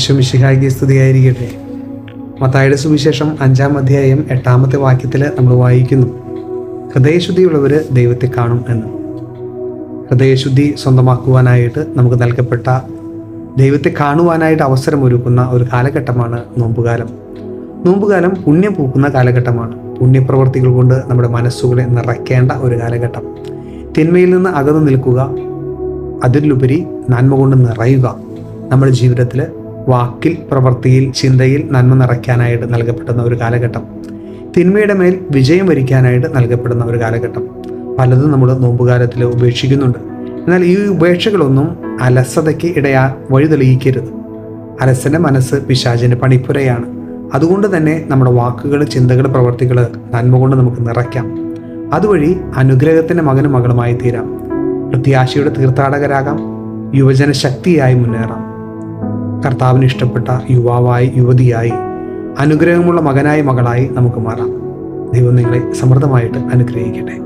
ശുമിഷിഹായിക്ക് സ്തുതിയായിരിക്കട്ടെ. മത്തായുടെ സുവിശേഷം അഞ്ചാം അധ്യായം എട്ടാമത്തെ വാക്യത്തിൽ നമ്മൾ വായിക്കുന്നു. ഹൃദയശുദ്ധിയുള്ളവർ ദൈവത്തെ കാണും എന്ന്. ഹൃദയശുദ്ധി സ്വന്തമാക്കുവാനായിട്ട് നമുക്ക് നൽകപ്പെട്ട ദൈവത്തെ കാണുവാനായിട്ട് അവസരമൊരുക്കുന്ന ഒരു കാലഘട്ടമാണ് നോമ്പുകാലം. നോമ്പുകാലം പുണ്യം പൂക്കുന്ന കാലഘട്ടമാണ്. പുണ്യപ്രവർത്തികൾ കൊണ്ട് നമ്മുടെ മനസ്സുകളെ നിറയ്ക്കേണ്ട ഒരു കാലഘട്ടം. തിന്മയിൽ നിന്ന് അകന്നു നിൽക്കുക അതിലുപരി നന്മ കൊണ്ട് നിറയുക നമ്മുടെ ജീവിതത്തിൽ വാക്കിൽ പ്രവൃത്തിയിൽ ചിന്തയിൽ നന്മ നിറയ്ക്കാനായിട്ട് നൽകപ്പെടുന്ന ഒരു കാലഘട്ടം. തിന്മയുടെ മേൽ വിജയം വരിക്കാനായിട്ട് നൽകപ്പെടുന്ന ഒരു കാലഘട്ടം. പലതും നമ്മൾ നോമ്പുകാലത്തിൽ ഉപേക്ഷിക്കുന്നുണ്ട്. എന്നാൽ ഈ ഉപേക്ഷകളൊന്നും അലസതയ്ക്ക് ഇടയാ വഴി തെളിയിക്കരുത് അലസന്റെ മനസ്സ് പിശാചിന്റെ പണിപ്പുരയാണ്. അതുകൊണ്ട് തന്നെ നമ്മുടെ വാക്കുകൾ ചിന്തകൾ പ്രവർത്തികൾ നന്മ കൊണ്ട് നമുക്ക് നിറയ്ക്കാം. അതുവഴി അനുഗ്രഹത്തിന്റെ മകനും മകളുമായി തീരാം. പ്രത്യാശയുടെ തീർത്ഥാടകരാകാം. യുവജന ശക്തിയായി മുന്നേറാം. കർത്താവിന് ഇഷ്ടപ്പെട്ട യുവാവായി യുവതിയായി അനുഗ്രഹമുള്ള മകനായി മകളായി നമുക്ക് മാറാം. ദൈവം നിങ്ങളെ സമൃദ്ധമായിട്ട് അനുഗ്രഹിക്കട്ടെ.